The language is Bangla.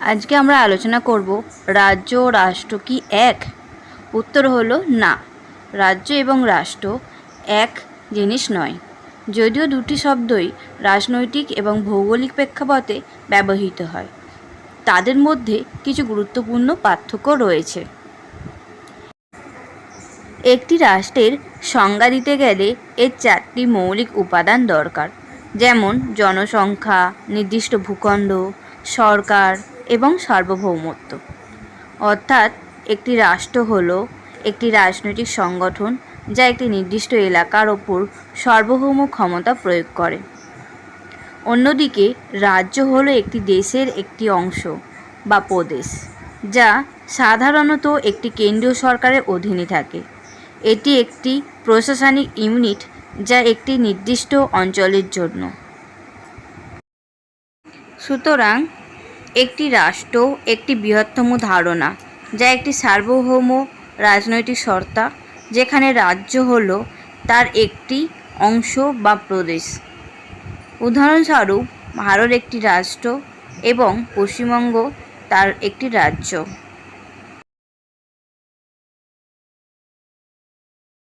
আজকে আমরা আলোচনা করব, রাজ্য ও রাষ্ট্র কি এক? উত্তর হলো না। রাজ্য এবং রাষ্ট্র এক জিনিস নয়। যদিও দুটি শব্দই রাজনৈতিক এবং ভৌগোলিক প্রেক্ষাপটে ব্যবহৃত হয়, তাদের মধ্যে কিছু গুরুত্বপূর্ণ পার্থক্য রয়েছে। একটি রাষ্ট্রের সংজ্ঞা দিতে গেলে এর চারটি মৌলিক উপাদান দরকার, যেমন জনসংখ্যা, নির্দিষ্ট ভূখণ্ড, সরকার এবং সার্বভৌমত্ব। অর্থাৎ একটি রাষ্ট্র হল একটি রাজনৈতিক সংগঠন যা একটি নির্দিষ্ট এলাকার ওপর সার্বভৌম ক্ষমতা প্রয়োগ করে। অন্যদিকে, রাজ্য হল একটি দেশের একটি অংশ বা প্রদেশ, যা সাধারণত একটি কেন্দ্রীয় সরকারের অধীনে থাকে। এটি একটি প্রশাসনিক ইউনিট যা একটি নির্দিষ্ট অঞ্চলের জন্য। সুতরাং একটি রাষ্ট্র, একটি বৃহত্তম ধারণা, যা একটি সার্বভৌম রাজনৈতিক সত্তা, যেখানে রাজ্য হল তার একটি অংশ বা প্রদেশ। উদাহরণস্বরূপ, ভারত একটি রাষ্ট্র এবং পশ্চিমবঙ্গ তার একটি রাজ্য।